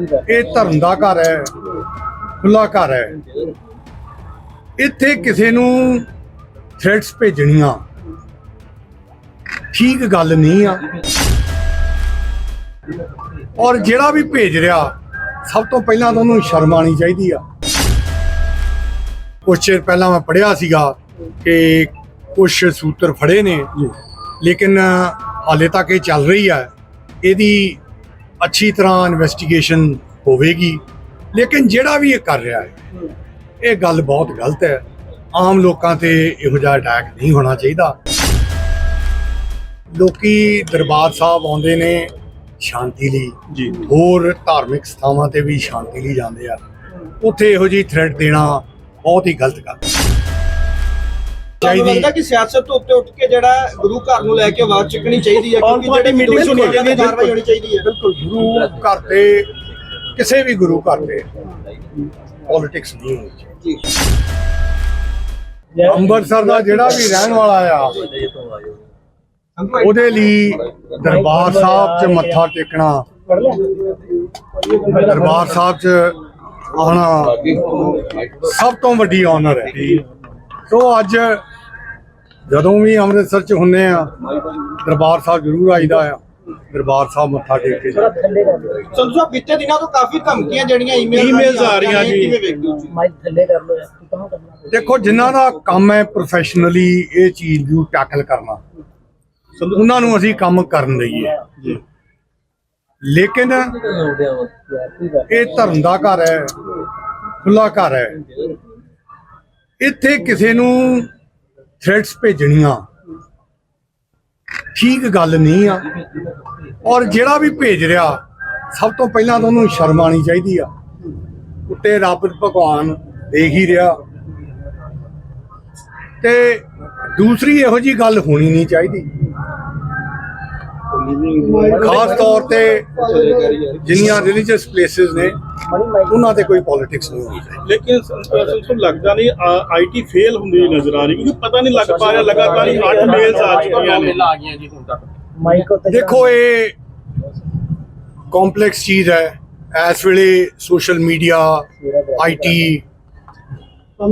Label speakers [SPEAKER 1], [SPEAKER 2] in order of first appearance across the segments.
[SPEAKER 1] ਇਹ ਧਰਮ ਦਾ ਘਰ ਹੈ ਖੁੱਲਾ ਘਰ ਹੈ। ਇੱਥੇ ਕਿਸੇ ਨੂੰ ਥ੍ਰੈਟਸ ਭੇਜਣੀਆਂ ਠੀਕ ਗੱਲ ਨਹੀਂ ਆ। ਔਰ ਜਿਹੜਾ ਵੀ ਭੇਜ ਰਿਹਾ, ਸਭ ਤੋਂ ਪਹਿਲਾਂ ਤਾਂ ਉਹਨੂੰ ਸ਼ਰਮ ਆਣੀ ਚਾਹੀਦੀ ਆ। ਕੁਛ ਚਿਰ ਪਹਿਲਾਂ ਮੈਂ ਪੜਿਆ ਸੀਗਾ ਕਿ ਕੁਝ ਸੂਤਰ ਫੜੇ ਨੇ, ਲੇਕਿਨ ਹਾਲੇ ਤੱਕ ਇਹ ਚੱਲ ਰਹੀ ਹੈ ਇਹਦੀ ਅੱਛੀ ਤਰ੍ਹਾਂ ਇਨਵੈਸਟੀਗੇਸ਼ਨ ਹੋਵੇਗੀ। ਲੇਕਿਨ ਜਿਹੜਾ ਵੀ ਇਹ ਕਰ ਰਿਹਾ ਹੈ ਇਹ ਗੱਲ ਬਹੁਤ ਗਲਤ ਹੈ। ਆਮ ਲੋਕਾਂ ਤੇ ਇਹੋ ਜਿਹਾ ਅਟੈਕ ਨਹੀਂ ਹੋਣਾ ਚਾਹੀਦਾ। ਲੋਕੀ ਦਰਬਾਰ ਸਾਹਿਬ ਆਉਂਦੇ ਨੇ ਸ਼ਾਂਤੀ ਲਈ।
[SPEAKER 2] ਜੀ।
[SPEAKER 1] ਹੋਰ ਧਾਰਮਿਕ ਸਥਾਵਾਂ ਤੇ ਵੀ ਸ਼ਾਂਤੀ ਲਈ ਜਾਂਦੇ ਆ। ਉੱਥੇ ਇਹੋ ਜਿਹੀ ਥ੍ਰੈਟ ਦੇਣਾ ਬਹੁਤ ਹੀ ਗਲਤ ਗੱਲ ਹੈ।
[SPEAKER 3] ਤੁਹਾਨੂੰ
[SPEAKER 1] ਚਾਹੀਦੀ
[SPEAKER 3] ਲੱਗਦਾ ਕਿ ਸਿਆਸਤ ਤੋਂ ਉੱਤੇ ਉੱਠ ਕੇ ਜਿਹੜਾ ਗੁਰੂ ਘਰ ਨੂੰ ਲੈ ਕੇ ਆਵਾਜ਼ ਚੱਕਣੀ ਚਾਹੀਦੀ ਹੈ?
[SPEAKER 2] ਪਾਰਟੀ
[SPEAKER 3] ਜਿਹੜੇ
[SPEAKER 2] meeting ਸੁਣੀ ਜਾਂਦੀ ਹੈ,
[SPEAKER 3] ਕਾਰਵਾਈ ਹੋਣੀ ਚਾਹੀਦੀ ਹੈ।
[SPEAKER 1] ਬਿਲਕੁਲ ਗੁਰੂ ਘਰ ਤੇ ਕਿਸੇ ਵੀ ਗੁਰੂ ਘਰ ਤੇ ਪੋਲਿਟਿਕਸ ਨਹੀਂ ਹੋਣੀ ਚਾਹੀਦੀ।
[SPEAKER 3] ਜੀ।
[SPEAKER 1] ਅੰਮ੍ਰਿਤਸਰ ਦਾ ਜਿਹੜਾ ਵੀ ਰਹਿਣ ਵਾਲਾ ਆ ਉਹਦੇ ਲਈ ਦਰਬਾਰ ਸਾਹਿਬ 'ਚ ਮੱਥਾ ਟੇਕਣਾ ਦਰਬਾਰ ਸਾਹਿਬ 'ਚ ਆਉਣਾ ਸਭ ਤੋਂ ਵੱਡੀ ਆਨਰ ਹੈ। ਸੋ ਅੱਜ ਜਦੋਂ ਵੀ ਅੰਮ੍ਰਿਤਸਰ 'ਚ ਹੁੰਨੇ ਆ ਦਰਬਾਰ ਸਾਹਿਬ ਜ਼ਰੂਰ ਆਈਦਾ ਆ। ਦਰਬਾਰ ਸਾਹਿਬ ਮੱਥਾ ਟੇਕ ਕੇ
[SPEAKER 3] ਸਾਹਿਬ ਬੀਤੇ ਦਿਨਾਂ ਤੋਂ ਕਾਫੀ ਧਮਕੀਆਂ ਜਿਹੜੀਆਂ ਈਮੇਲ
[SPEAKER 2] Emails ਆ ਰਹੀਆਂ ਜੀ।
[SPEAKER 4] ਮਾਈਕ ਥੱਲੇ ਕਰ ਲੋ ਯਾਰ
[SPEAKER 1] ਦੇਖੋ ਜਿਨ੍ਹਾਂ ਦਾ ਕੰਮ ਹੈ ਪ੍ਰੋਫੈਸ਼ਨਲੀ ਇਹ ਚੀਜ਼ ਨੂੰ ਟੈਕਲ ਕਰਨਾ। ਉਹਨਾਂ ਨੂੰ ਅਸੀਂ ਕੰਮ ਕਰਨ ਦਈਏ।
[SPEAKER 2] ਜੀ।
[SPEAKER 1] ਲੇਕਿਨ ਇਹ ਧਰਮ ਦਾ ਘਰ ਹੈ ਖੁੱਲਾ ਘਰ ਹੈ। ਇੱਥੇ ਕਿਸੇ ਨੂੰ ਥ੍ਰੈਟਸ ਭੇਜਣੀਆਂ। ਠੀਕ ਗੱਲ ਨਹੀਂ ਆ। ਔਰ ਜਿਹੜਾ ਵੀ ਭੇਜ ਰਿਹਾ, ਸਭ ਤੋਂ ਪਹਿਲਾਂ ਤਾਂ ਉਹਨੂੰ ਸ਼ਰਮ ਆਣੀ ਚਾਹੀਦੀ ਆ। ਉੱਤੇ ਰੱਬ ਭਗਵਾਨ ਦੇਖ ਹੀ ਰਿਹਾ। ਤੇ ਦੂਸਰੀ ਇਹੋ ਜੀ ਗੱਲ ਹੋਣੀ ਨਹੀਂ ਚਾਹੀਦੀ। ਖਾਸ ਤੌਰ ਤੇ ਜਿੰਨੀਆਂ ਰਿਲੀਜੀਅਸ ਪਲੇਸਿਸ ਨੇ ਉਹਨਾਂ ਤੇ ਕੋਈ ਪੋਲਿਟਿਕਸ ਨਹੀਂ ਹੋਣੀ ਚਾਹੀਦੀ।
[SPEAKER 2] ਲੇਕਿਨ ਸੰਸਦ ਲੱਗਦਾ ਨਹੀਂ ਆਈਟੀ ਫੇਲ ਹੁੰਦੀ ਨਜ਼ਰ ਆ ਰਹੀ ਕਿਉਂਕਿ ਪਤਾ ਨਹੀਂ ਲੱਗ ਪਾ ਰਿਹਾ ਲਗਾਤਾਰ ਹੀ 8 ਮੇਲਸ ਆ ਚੁੱਕੀਆਂ ਨੇ।
[SPEAKER 1] ਦੇਖੋ ਇਹ ਕੰਪਲੈਕਸ ਚੀਜ਼ ਹੈ। ਇਸ ਵੇਲੇ ਸੋਸ਼ਲ ਮੀਡੀਆ ਆਈਟੀ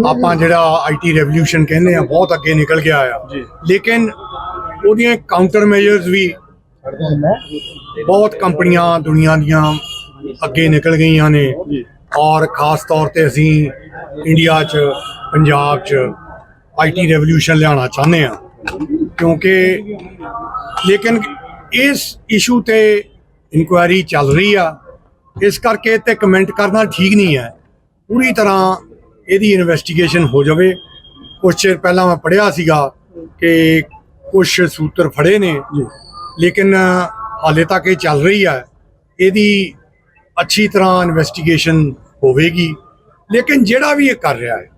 [SPEAKER 1] ਆਪਾਂ ਜਿਹੜਾ ਆਈਟੀ ਰੈਵੋਲੂਸ਼ਨ ਕਹਿੰਦੇ ਆ ਬਹੁਤ ਅੱਗੇ ਨਿਕਲ ਗਿਆ ਆ। ਲੇਕਿਨ ਉਹਦੀਆਂ ਕਾਊਂਟਰ ਮੈਜਰਸ ਵੀ ਬਹੁਤ ਕੰਪਨੀਆਂ ਦੁਨੀਆ ਦੀਆਂ ਅੱਗੇ ਨਿਕਲ ਗਈਆਂ ਨੇ ਔਰ ਖਾਸ ਤੌਰ ਤੇ ਅਸੀਂ ਇੰਡੀਆ 'ਚ ਪੰਜਾਬ 'ਚ ਆਈਟੀ ਰੈਵੋਲੂਸ਼ਨ ਲਿਆਉਣਾ ਚਾਹੁੰਦੇ ਆ ਕਿਉਂਕਿ ਲੇਕਿਨ ਇਸ ਇਸ਼ੂ ਤੇ ਇਨਕੁਆਇਰੀ ਚੱਲ ਰਹੀ ਆ। ਇਸ ਕਰਕੇ ਤੇ ਕਮੈਂਟ ਕਰਨਾ ਠੀਕ ਨਹੀਂ ਹੈ। ਪੂਰੀ ਤਰ੍ਹਾਂ ਇਹਦੀ ਇਨਵੈਸਟੀਗੇਸ਼ਨ ਹੋ ਜਾਵੇ। ਕੁਝ ਚਿਰ ਪਹਿਲਾਂ ਮੈਂ ਪੜਿਆ ਸੀਗਾ ਕਿ ਕੁਝ ਸੂਤਰ ਫੜੇ ਨੇ। ਲੇਕਿਨ ਹਾਲੇ ਤੱਕ ਇਹ ਚੱਲ ਰਹੀ ਹੈ। ਇਹਦੀ ਅੱਛੀ ਤਰ੍ਹਾਂ ਇਨਵੈਸਟੀਗੇਸ਼ਨ ਹੋਵੇਗੀ। ਲੇਕਿਨ ਜਿਹੜਾ ਵੀ ਇਹ ਕਰ ਰਿਹਾ ਹੈ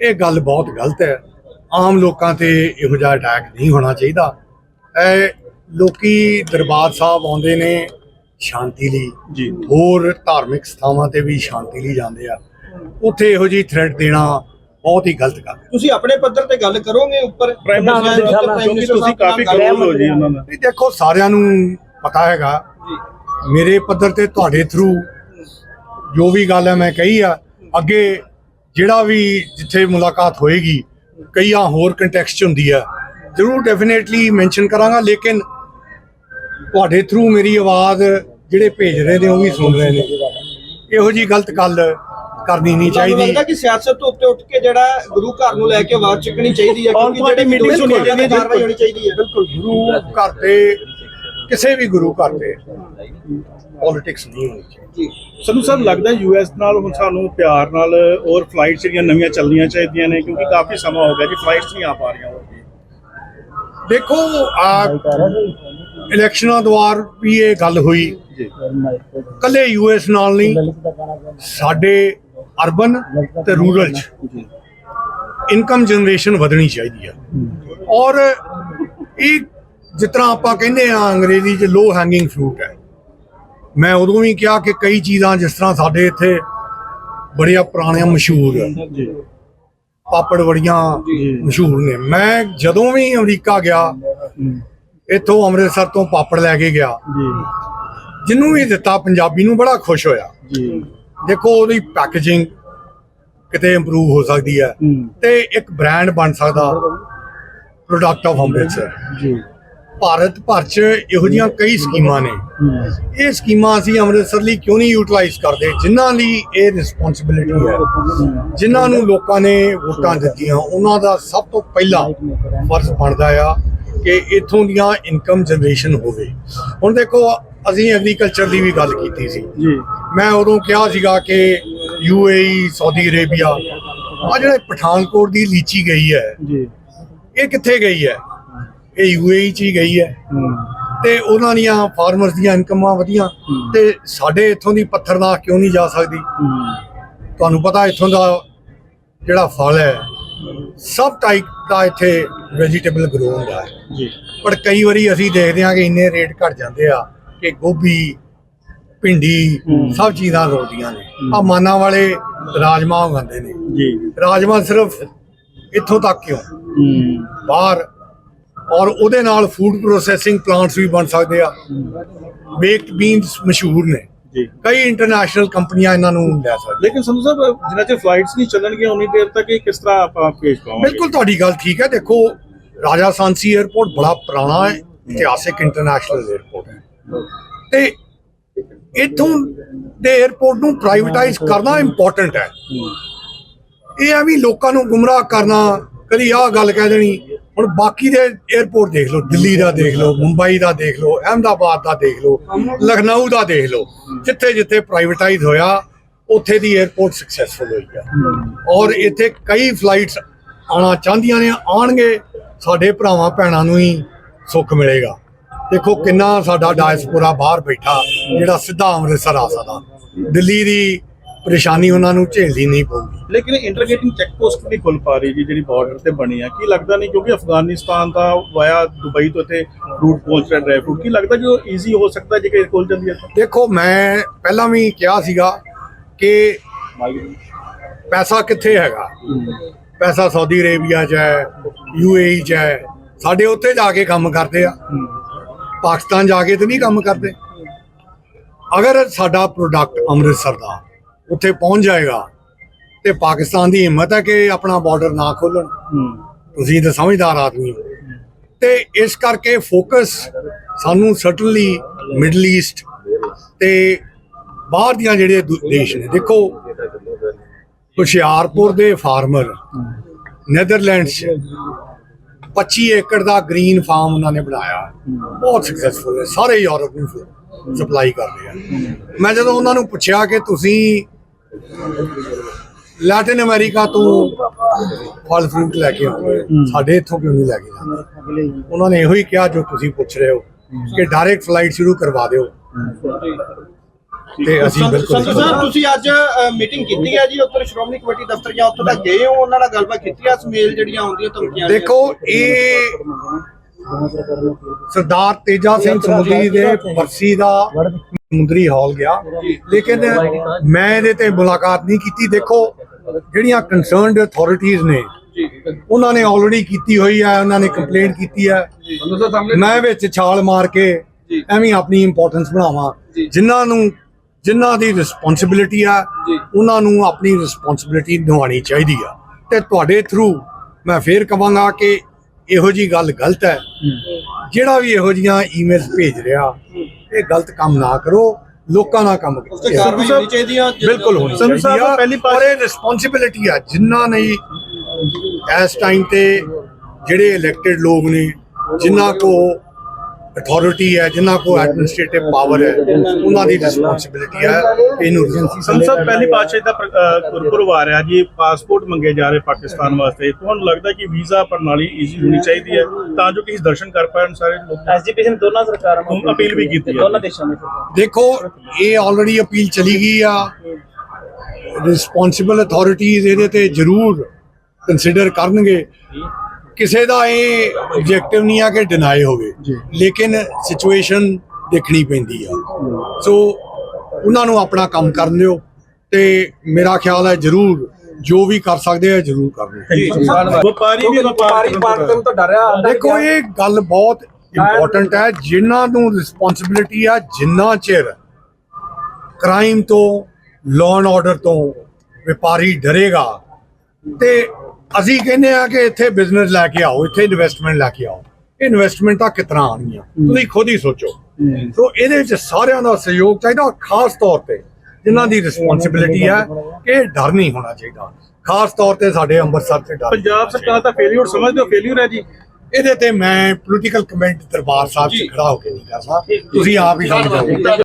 [SPEAKER 1] ਇਹ ਗੱਲ ਬਹੁਤ ਗਲਤ ਹੈ। ਆਮ ਲੋਕਾਂ ਤੇ ਇਹੋ ਜਿਹਾ ਅਟੈਕ ਨਹੀਂ ਹੋਣਾ ਚਾਹੀਦਾ। ਇਹ ਲੋਕੀ ਦਰਬਾਰ ਸਾਹਿਬ ਆਉਂਦੇ ਨੇ ਸ਼ਾਂਤੀ ਲਈ
[SPEAKER 2] ਜੀ।
[SPEAKER 1] ਹੋਰ ਧਾਰਮਿਕ ਸਥਾਵਾਂ ਤੇ ਵੀ ਸ਼ਾਂਤੀ ਲਈ ਜਾਂਦੇ ਆ। ਉੱਥੇ ਇਹੋ ਜਿਹੀ ਥ੍ਰੈਟ ਦੇਣਾ ਬਹੁਤ ਹੀ ਗਲਤ ਗੱਲ ਹੈ।
[SPEAKER 3] ਤੁਸੀਂ ਆਪਣੇ ਪੱਧਰ ਤੇ ਗੱਲ ਕਰੋਗੇ ਉੱਪਰ?
[SPEAKER 2] ਪ੍ਰਾਈਮ ਮਿਨਿਸਟਰ ਸਾਹਿਬ ਕਿਉਂਕਿ ਤੁਸੀਂ ਕਾਫੀ ਕਲੋਜ਼ ਹੋ ਜੀ ਉਹਨਾਂ ਨਾਲ।
[SPEAKER 1] ਨਹੀਂ ਦੇਖੋ ਸਾਰਿਆਂ ਨੂੰ ਪਤਾ ਹੈਗਾ। ਮੇਰੇ ਪੱਧਰ ਤੇ ਤੁਹਾਡੇ ਥਰੂ ਜੋ ਵੀ ਗੱਲ ਹੈ ਮੈਂ ਕਹੀ ਆ। ਅੱਗੇ ਜਿਹੜਾ ਵੀ ਜਿੱਥੇ ਮੁਲਾਕਾਤ ਹੋਏਗੀ ਕਈਆਂ ਹੋਰ ਕੰਟੈਕਸਟ 'ਚ ਹੁੰਦੀ ਆ। ਜ਼ਰੂਰ ਡੈਫੀਨੇਟਲੀ ਮੈਂਸ਼ਨ ਕਰਾਂਗਾ ਲੇਕਿਨ ਤੁਹਾਡੇ ਥਰੂ ਮੇਰੀ ਆਵਾਜ਼ ਜਿਹੜੇ ਭੇਜ ਰਹੇ ਨੇ ਉਹ ਵੀ ਸੁਣ ਰਹੇ ਨੇ। ਇਹੋ ਜੀ ਗਲਤ ਗੱਲ ਕਰਨੀ ਨਹੀਂ ਚਾਹੀਦੀ।
[SPEAKER 3] ਲੱਗਦਾ ਕਿ ਸਿਆਸਤ ਤੋਂ ਉੱਤੇ ਉੱਠ ਕੇ ਜਿਹੜਾ ਗੁਰੂ ਘਰ ਨੂੰ ਲੈ ਕੇ ਆਵਾਜ਼ ਚੱਕਣੀ ਚਾਹੀਦੀ ਹੈ
[SPEAKER 2] ਆਮ ਪਾਰਟੀ meeting ਸੁਣੀ ਜਾਂਦੀ ਹੈ,
[SPEAKER 3] ਕਾਰਵਾਈ ਹੋਣੀ ਚਾਹੀਦੀ ਹੈ।
[SPEAKER 1] ਬਿਲਕੁਲ ਗੁਰੂ ਘਰ ਤੇ ਕਿਸੇ ਵੀ ਗੁਰੂ ਘਰ ਤੇ ਪੋਲਿਟਿਕਸ ਨਹੀਂ ਹੋਣੀ ਚਾਹੀਦੀ।
[SPEAKER 3] ਜੀ।
[SPEAKER 2] ਸਾਨੂੰ ਸਰ ਲੱਗਦਾ ਯੂਐਸ ਨਾਲ ਹੁਣ ਸਾਨੂੰ ਪਿਆਰ ਨਾਲ ਔਰ ਫਲਾਈਟਸ ਜਿਹੜੀਆਂ ਨਵੀਆਂ ਚੱਲਣੀਆਂ ਚਾਹੀਦੀਆਂ ਨੇ ਕਿਉਂਕਿ ਕਾਫੀ ਸਮਾਂ ਹੋ ਗਿਆ ਜੀ ਫਲਾਈਟਸ ਨਹੀਂ ਆ ਪਾ ਰਹੀਆਂ।
[SPEAKER 1] ਦੇਖੋ ਆ ਇਲੈਕਸ਼ਨਾਂ ਦੌਰ ਵੀ ਇਹ ਗੱਲ ਹੋਈ।
[SPEAKER 2] ਜੀ।
[SPEAKER 1] ਕੱਲੇ ਯੂਐਸ ਨਾਲ ਨਹੀਂ ਸਾਡੇ ਅਰਬਨ ਤੇ ਰੂਰਲ ਚ। ਇਨਕਮ ਜਨਰੇਸ਼ਨ ਵਧਣੀ ਚਾਹੀਦੀ ਹੈ ਔਰ ਇਹ ਤਰ੍ਹਾਂ ਆਪਾਂ ਕਹਿੰਦੇ ਆ ਅੰਗਰੇਜ਼ੀ ਚ ਲੋ ਹੈਂਗਿੰਗ ਫਰੂਟ ਹੈ। ਮੈਂ ਉਦੋਂ ਵੀ ਕਿਹਾ ਕਿ ਕਈ ਚੀਜ਼ਾਂ ਜਿਸ ਤਰ੍ਹਾਂ ਸਾਡੇ ਇੱਥੇ ਬੜੀਆਂ ਪੁਰਾਣੀਆਂ ਮਸ਼ਹੂਰ ਹੈ ਪਾਪੜ ਬੜੀਆਂ ਮਸ਼ਹੂਰ ਨੇ। ਮੈਂ ਜਦੋਂ ਵੀ ਅਮਰੀਕਾ ਗਿਆ ਇੱਥੋਂ ਅੰਮ੍ਰਿਤਸਰ ਤੋਂ ਪਾਪੜ ਲੈ ਕੇ ਗਿਆ।
[SPEAKER 2] ਜੀ।
[SPEAKER 1] ਜਿਹਨੂੰ ਵੀ ਦਿੱਤਾ ਪੰਜਾਬੀ ਨੂੰ ਬੜਾ ਖੁਸ਼ ਹੋਇਆ।
[SPEAKER 2] ਜੀ।
[SPEAKER 1] ਦੇਖੋ ਉਹਦੀ ਪੈਕੇਜਿੰਗ ਕਿਤੇ ਇੰਪਰੂਵ ਹੋ ਸਕਦੀ ਹੈ ਤੇ ਇੱਕ ਬ੍ਰਾਂਡ ਬਣ ਸਕਦਾ ਪ੍ਰੋਡਕਟ ਆਫ ਅੰਮ੍ਰਿਤਸਰ
[SPEAKER 2] ਜੀ।
[SPEAKER 1] ਭਾਰਤ ਭਰ ਚ ਇਹੋ ਜਿਹੀਆਂ ਕਈ ਸਕੀਮਾਂ ਨੇ। ਇਹ ਸਕੀਮਾਂ ਅਸੀਂ ਅੰਮ੍ਰਿਤਸਰ ਲਈ ਕਿਉਂ ਨਹੀਂ ਯੂਟਿਲਾਈਜ਼ ਕਰਦੇ? ਜਿਨ੍ਹਾਂ ਲਈ ਇਹ ਰਿਸਪੌਂਸਿਬਿਲਿਟੀ ਹੈ। ਜਿਨ੍ਹਾਂ ਨੂੰ ਲੋਕਾਂ ਨੇ ਵੋਟਾਂ ਦਿੱਤੀਆਂ ਉਹਨਾਂ ਦਾ ਸਭ ਤੋਂ ਪਹਿਲਾ ਫਰਜ਼ ਬਣਦਾ ਆ ਕਿ ਇਥੋਂ ਦੀਆਂ ਇਨਕਮ ਜਨਰੇਸ਼ਨ ਹੋਵੇ। ਹੁਣ ਦੇਖੋ ਅਸੀਂ ਐਗਰੀਕਲਚਰ ਦੀ ਵੀ ਗੱਲ ਕੀਤੀ ਸੀ।
[SPEAKER 2] ਜੀ।
[SPEAKER 1] ਮੈਂ ਉਦੋਂ ਕਿਹਾ ਸੀਗਾ ਕਿ ਯੂਏਈ ਸਾਊਦੀ ਅਰੇਬੀਆ ਆ ਜਿਹੜੇ ਪਠਾਨਕੋਟ ਦੀ ਲੀਚੀ ਗਈ ਹੈ
[SPEAKER 2] ਜੀ।
[SPEAKER 1] ਇਹ ਕਿੱਥੇ ਗਈ ਹੈ? ਇਹ ਯੂਏਈ ਚ ਹੀ ਗਈ ਹੈ। ਤੇ ਉਹਨਾਂ ਦੀਆਂ ਫਾਰਮਰਸ ਦੀਆਂ ਇਨਕਮਾਂ ਵਧੀਆਂ। ਤੇ ਸਾਡੇ ਇੱਥੋਂ ਦੀ ਪੱਥਰਨਾਖ ਕਿਉਂ ਨਹੀਂ ਜਾ ਸਕਦੀ? ਤੁਹਾਨੂੰ ਪਤਾ ਇੱਥੋਂ ਦਾ ਜਿਹੜਾ ਫਲ ਹੈ ਸਭ ਟਾਈਪ ਦਾ ਇੱਥੇ ਵੈਜੀਟੇਬਲ ਗਰੋ ਹੁੰਦਾ ਹੈ।
[SPEAKER 2] ਜੀ।
[SPEAKER 1] ਪਰ ਕਈ ਵਾਰੀ ਅਸੀਂ ਦੇਖਦੇ ਹਾਂ ਕਿ ਇੰਨੇ ਰੇਟ ਘਟ ਜਾਂਦੇ ਆ ਕਿ ਗੋਭੀ ਭਿੰਡੀ। ਸਭ ਚੀਜ਼ਾਂ ਰੋਦੀਆਂ ਨੇ। ਆ ਮਾਨਾ ਵਾਲੇ ਰਾਜਮਾ ਉਗਾਉਂਦੇ ਨੇ।
[SPEAKER 2] ਜੀ।
[SPEAKER 1] ਰਾਜਮਾ ਸਿਰਫ ਇੱਥੋਂ ਤੱਕ ਕਿਉਂ?
[SPEAKER 2] ਹੂੰ।
[SPEAKER 1] ਬਾਹਰ। ਔਰ ਉਹਦੇ ਨਾਲ ਫੂਡ ਪ੍ਰੋਸੈਸਿੰਗ ਪਲਾਂਟਸ ਵੀ ਬਣ ਸਕਦੇ ਆ। ਬੇਕਡ ਬੀਨਸ ਮਸ਼ਹੂਰ ਨੇ। ਕਈ ਇੰਟਰਨੈਸ਼ਨਲ ਕੰਪਨੀਆਂ ਇਹਨਾਂ ਨੂੰ ਲੈ ਸਕਦੀਆਂ।
[SPEAKER 2] ਲੇਕਿਨ ਸੰਧੂ ਸਾਹਿਬ ਜਿੰਨਾ ਚਿਰ ਫਲਾਈਟਸ ਨਹੀਂ ਚੱਲਣਗੀਆਂ ਉਨੀ ਦੇਰ ਤੱਕ ਇਹ ਕਿਸ ਤਰ੍ਹਾਂ ਆਪਾਂ ਭੇਜ ਪਾਵਾਂਗੇ?
[SPEAKER 1] ਬਿਲਕੁਲ ਤੁਹਾਡੀ ਗੱਲ ਠੀਕ ਹੈ। ਦੇਖੋ ਰਾਜਾ ਸਾਂਸੀ 에ਅਰਪੋਰਟ ਬੜਾ ਪੁਰਾਣਾ ਹੈ ਇਤਿਹਾਸਿਕ ਇੰਟਰਨੈਸ਼ਨਲ 에ਅਰਪੋਰਟ ਹੈ। ਤੇ ਇਥੋਂ ਦੇ 에어ਪੋਰਟ ਨੂੰ ਪ੍ਰਾਈਵੇਟਾਈਜ਼ ਕਰਨਾ ਇੰਪੋਰਟੈਂਟ ਹੈ। ਇਹ ਆ ਵੀ ਲੋਕਾਂ ਨੂੰ ਗੁੰਮਰਾਹ ਕਰਨਾ, ਕਦੀ ਆਹ ਗੱਲ ਕਹਿ ਦੇਣੀ, ਹੁਣ ਬਾਕੀ ਦੇ 에어ਪੋਰਟ ਦੇਖ ਲਓ, ਦਿੱਲੀ ਦਾ ਦੇਖ ਲਓ, ਮੁੰਬਈ ਦਾ ਦੇਖ ਲਓ, ਅਹਮਦਾਬਾਦ ਦਾ ਦੇਖ ਲਓ, ਲਖਨਊ ਦਾ ਦੇਖ ਲਓ, ਜਿੱਥੇ ਜਿੱਥੇ ਪ੍ਰਾਈਵੇਟਾਈਜ਼ ਹੋਇਆ, ਉੱਥੇ ਦੀ 에어ਪੋਰਟ ਸਕਸੈਸਫੁਲ ਹੋਈ ਹੈ। ਔਰ ਇੱਥੇ ਕਈ ਫਲਾਈਟਸ ਆਣਾ ਚਾਹੁੰਦੀਆਂ ਨੇ ਆਣਗੇ ਸਾਡੇ ਭਰਾਵਾਂ, ਭੈਣਾਂ ਨੂੰ ਹੀ ਸੁੱਖ ਮਿਲੇਗਾ। ਦੇਖੋ ਕਿੰਨਾ ਸਾਡਾ ਡਾਇਸਪੋਰਾ ਬਾਹਰ ਬੈਠਾ ਜਿਹੜਾ ਸਿੱਧਾ ਅੰਮ੍ਰਿਤਸਰ ਆ ਸਕਦਾ। ਦਿੱਲੀ ਦੀ ਪਰੇਸ਼ਾਨੀ ਉਹਨਾਂ ਨੂੰ ਝੇਲਣੀ ਨਹੀਂ ਪਊਗੀ।
[SPEAKER 2] ਲੇਕਿਨ ਇੰਟਰਗੇਟਿੰਗ ਚੈੱਕ ਪੋਸਟ ਨਹੀਂ ਖੁੱਲ ਪਾ ਰਹੀ ਜੀ ਜਿਹੜੀ ਬਾਰਡਰ ਤੇ ਬਣੀ ਆ। ਕੀ ਲੱਗਦਾ ਨਹੀਂ ਕਿਉਂਕਿ ਅਫਗਾਨਿਸਤਾਨ ਦਾ ਵਾਇਆ ਦੁਬਈ ਤੋਂ ਇੱਥੇ ਰੂਟ ਪਹੁੰਚ ਰਿਹਾ ਡਰਾਈਵ ਰੂਟ ਕੀ ਲੱਗਦਾ ਕਿ ਉਹ ਈਜ਼ੀ ਹੋ ਸਕਦਾ ਜੇ ਖੁੱਲ ਜਾਂਦੀ ਹੈ
[SPEAKER 1] ਦੇਖੋ ਮੈਂ ਪਹਿਲਾਂ ਵੀ ਕਿਹਾ ਸੀਗਾ ਕਿ ਪੈਸਾ ਕਿੱਥੇ ਹੈਗਾ? ਪੈਸਾ ਸਾਊਦੀ ਅਰੇਬੀਆ 'ਚ ਹੈ ਯੂਏਈ 'ਚ ਹੈ। ਸਾਡੇ ਉੱਥੇ ਜਾ ਕੇ ਕੰਮ ਕਰਦੇ ਆ। ਪਾਕਿਸਤਾਨ ਜਾ ਕੇ ਤੇ ਨਹੀਂ ਕੰਮ ਕਰਦੇ। ਅਗਰ ਸਾਡਾ ਪ੍ਰੋਡਕਟ ਅੰਮ੍ਰਿਤਸਰ ਦਾ ਉੱਥੇ ਪਹੁੰਚ ਜਾਏਗਾ ਤੇ ਪਾਕਿਸਤਾਨ ਦੀ ਹਿੰਮਤ ਹੈ ਕਿ ਆਪਣਾ ਬਾਰਡਰ ਨਾ ਖੋਲਣ ਤੁਸੀਂ ਤਾਂ ਸਮਝਦਾਰ ਆਦਮੀ ਹੋ। ਤੇ ਇਸ ਕਰਕੇ ਫੋਕਸ ਸਾਨੂੰ ਸਰਟਨਲੀ ਮਿਡਲ ਈਸਟ ਤੇ ਬਾਹਰ ਦੀਆਂ ਜਿਹੜੇ ਦੇਸ਼ ਨੇ ਦੇਖੋ ਹੁਸ਼ਿਆਰਪੁਰ ਦੇ ਫਾਰਮਰ ਨੈਦਰਲੈਂਡਸ 25 ਏਕੜ ਦਾ ਗ੍ਰੀਨ ਫਾਰਮ ਉਹਨਾਂ ਨੇ ਬਣਾਇਆ। ਬਹੁਤ ਸਕਸੈਸਫੁਲ ਹੈ ਸਾਰੇ ਯੂਰਪ ਨੂੰ ਸਪਲਾਈ ਕਰਦੇ ਆ। ਮੈਂ ਜਦੋਂ ਉਹਨਾਂ ਨੂੰ ਪੁੱਛਿਆ ਕਿ ਤੁਸੀਂ ਲੈਟਿਨ ਅਮਰੀਕਾ ਤੋਂ ਫਲ ਫਰੂਟ ਲੈ ਕੇ ਆਉਂਦੇ ਸਾਡੇ ਇੱਥੋਂ ਕਿਉਂ ਨਹੀਂ ਲੈ ਕੇ ਜਾਂਦੇ? ਉਹਨਾਂ ਨੇ ਇਹੋ ਹੀ ਕਿਹਾ ਜੋ ਤੁਸੀਂ ਪੁੱਛ ਰਹੇ ਹੋ ਕਿ ਡਾਇਰੈਕਟ ਫਲਾਈਟ ਸ਼ੁਰੂ ਕਰਵਾ ਦਿਓ। ਤੇ ਅਸੀਂ ਬਿਲਕੁਲ
[SPEAKER 3] ਸੰਧੂ ਸਾਹਿਬ ਤੁਸੀਂ ਅੱਜ ਮੀਟਿੰਗ ਕੀਤੀ ਹੈ ਜੀ ਉੱਤਰ ਸ਼੍ਰੋਮਣੀ ਕਮੇਟੀ ਦਫ਼ਤਰ ਜਾਂ ਉੱਥੋਂ ਤੱਕ ਗਏ ਹੋ? ਉਹਨਾਂ ਨਾਲ ਗੱਲਬਾਤ ਕੀਤੀ ਹੈ ਸਮੇਲ ਜਿਹੜੀਆਂ ਆਉਂਦੀਆਂ ਧਮਕੀਆਂ
[SPEAKER 1] ਦੇਖੋ ਇਹ ਸਰਦਾਰ ਤੇਜਾ ਸਿੰਘ ਸਮੁੰਦਰੀ ਦੇ ਬਰਸੀ ਦਾ ਸਮੁੰਦਰੀ ਹਾਲ ਗਿਆ। ਲੇਕਿਨ ਮੈਂ ਇਹਦੇ ਤੇ ਮੁਲਾਕਾਤ ਨਹੀਂ ਕੀਤੀ। ਦੇਖੋ ਜਿਹੜੀਆਂ ਕੰਸਰਨਡ ਅਥਾਰਟੀਆਂ ਨੇ ਉਹਨਾਂ ਨੇ ਆਲਰੇਡੀ ਕੀਤੀ ਹੋਈ ਹੈ ਉਹਨਾਂ ਨੇ ਕੰਪਲੇਂਟ ਕੀਤੀ ਹੈ। ਮੈਂ ਵਿੱਚ ਛਾਲ ਮਾਰ ਕੇ ਐਵੇਂ ਆਪਣੀ ਇੰਪੋਰਟੈਂਸ ਬਣਾਵਾਂ। ਜਿਨ੍ਹਾਂ ਨੂੰ ਜਿਨ੍ਹਾਂ ਦੀ ਰਿਸਪੌਂਸਿਬਿਲਿਟੀ ਆ ਉਹਨਾਂ ਨੂੰ ਆਪਣੀ ਰਿਸਪੌਂਸਿਬਿਲਿਟੀ ਨਿਭਾਉਣੀ ਚਾਹੀਦੀ ਆ। ਤੇ ਤੁਹਾਡੇ ਥਰੂ ਮੈਂ ਫੇਰ ਕਵਾਂਗਾ ਕਿ ਇਹੋ ਜੀ ਗੱਲ ਗਲਤ ਹੈ। ਜਿਹੜਾ ਵੀ ਇਹੋ ਜੀਆਂ ਈਮੇਲਸ ਭੇਜ ਰਿਹਾ ਇਹ ਗਲਤ ਕੰਮ ਨਾ ਕਰੋ ਲੋਕਾਂ ਨਾਲ ਕੰਮ ਕਰੋ। ਬਿਲਕੁਲ ਹੋਣੀ ਚਾਹੀਦੀ ਆ।
[SPEAKER 2] ਪਹਿਲੀ ਪਾਸ-
[SPEAKER 1] ਇਹ ਰਿਸਪੌਂਸਿਬਿਲਿਟੀ ਆ ਜਿਨ੍ਹਾਂ ਨੇ ਇਸ ਟਾਈਮ ਤੇ ਜਿਹੜੇ ਇਲੈਕਟਿਡ ਲੋਕ ਨੇ ਜਿਨ੍ਹਾਂ ਕੋ ਅਥਾਰਟੀ ਹੈ ਜਿਨ੍ਹਾਂ ਕੋ ਐਡਮਿਨਿਸਟ੍ਰੇਟਿਵ ਪਾਵਰ ਹੈ ਉਹਨਾਂ ਦੀ ਰਿਸਪੌਂਸਿਬਿਲਿਟੀ ਹੈ ਇਹਨੂੰ
[SPEAKER 2] ਸਾਹਿਬ ਪਹਿਲੀ ਪਾਤਸ਼ਾਹੀ ਦਾ ਗੁਰਪੁਰਬ ਆ ਰਿਹਾ ਜੀ ਪਾਸਪੋਰਟ ਮੰਗੇ ਜਾ ਰਹੇ ਪਾਕਿਸਤਾਨ ਵਾਸਤੇ। ਤੁਹਾਨੂੰ ਲੱਗਦਾ ਕਿ ਵੀਜ਼ਾ ਪ੍ਰਣਾਲੀ ਈਜ਼ੀ ਹੋਣੀ ਚਾਹੀਦੀ ਹੈ ਤਾਂ ਜੋ ਕਿ ਇਸ ਦਰਸ਼ਨ ਕਰ ਪਾਉਣ ਸਾਰੇ ਲੋਕ।
[SPEAKER 4] ਐਸਜੀਪੀਸੀ ਨੇ ਦੋਨਾਂ ਸਰਕਾਰਾਂ ਨੂੰ
[SPEAKER 2] appeal ਵੀ ਕੀਤੀ ਹੈ।
[SPEAKER 4] ਦੋਨਾਂ ਦੇਸ਼ਾਂ ਨੇ
[SPEAKER 1] ਦੇਖੋ ਇਹ ਆਲਰੇਡੀ ਅਪੀਲ ਚਲੀ ਗਈ ਆ। ਰਿਸਪੌਂਸਿਬਲ ਅਥਾਰਟੀਜ਼ ਇਹਦੇ ਤੇ ਜ਼ਰੂਰ ਕੰਸੀਡਰ ਕਰਨਗੇ। ਕਿਸੇ ਦਾ ਇਹ ਆਬਜੈਕਟਿਵ ਨਹੀਂ ਆ ਕਿ ਡਿਨਾਈ ਹੋਵੇ। ਲੇਕਿਨ ਸਿਚੁਏਸ਼ਨ ਦੇਖਣੀ ਪੈਂਦੀ ਆ। ਸੋ ਉਹਨਾਂ ਨੂੰ ਆਪਣਾ ਕੰਮ ਕਰਨ ਦਿਓ ਤੇ ਮੇਰਾ ਖਿਆਲ ਹੈ ਜ਼ਰੂਰ ਜੋ ਵੀ ਕਰ ਸਕਦੇ ਆ ਜ਼ਰੂਰ ਕਰਨਗੇ
[SPEAKER 2] ਵਪਾਰੀ ਵੀ ਵਪਾਰੀ
[SPEAKER 3] ਤੋਂ ਡਰਿਆ।
[SPEAKER 1] ਦੇਖੋ ਇਹ ਗੱਲ ਬਹੁਤ ਇੰਪੋਰਟੈਂਟ ਹੈ। ਜਿਨ੍ਹਾਂ ਨੂੰ ਰਿਸਪੌਂਸਿਬਿਲਿਟੀ ਆ ਜਿੰਨਾ ਚਿਰ ਕ੍ਰਾਈਮ ਤੋਂ ਲਾਅ ਐਂਡ ਆਰਡਰ ਤੋਂ ਵਪਾਰੀ ਡਰੇਗਾ ਤੇ ਅਸੀਂ ਕਹਿੰਦੇ ਆ ਕਿ ਇੱਥੇ ਬਿਜ਼ਨਸ ਲੈ ਕੇ ਆਓ ਇੱਥੇ ਇਨਵੈਸਟਮੈਂਟ ਲੈ ਕੇ ਆਓ। ਇਨਵੈਸਟਮੈਂਟਾਂ ਕਿਤਨਾ ਆਉਣਗੀਆਂ? ਤੁਸੀਂ ਖੁਦ ਹੀ ਸੋਚੋ। ਸੋ ਇਹਦੇ ਵਿੱਚ ਸਾਰਿਆਂ ਦਾ ਸਹਿਯੋਗ ਚਾਹੀਦਾ ਖਾਸ ਤੌਰ ਤੇ ਜਿਨ੍ਹਾਂ ਦੀ ਰਿਸਪੌਂਸਿਬਿਲਿਟੀ ਹੈ ਕਿ ਇਹ ਡਰ ਨਹੀਂ ਹੋਣਾ ਚਾਹੀਦਾ। ਖਾਸ ਤੌਰ ਤੇ ਸਾਡੇ ਅੰਮ੍ਰਿਤਸਰ ਤੇ ਡਰ।
[SPEAKER 2] ਪੰਜਾਬ ਸਰਕਾਰ ਦਾ ਫੇਲਿਅਰ ਸਮਝਦੇ ਹੋ ਫੇਲਿਅਰ ਹੈ ਜੀ।
[SPEAKER 1] ਇਹਦੇ ਤੇ ਮੈਂ ਪੋਲੀਟੀਕਲ ਕਮੈਂਟ ਦਰਬਾਰ ਸਾਹਿਬ 'ਚ ਖੜਾ ਹੋ ਕੇ ਨਹੀਂ ਕਰਦਾ ਤੁਸੀਂ ਆਪ ਹੀ ਸਮਝੋ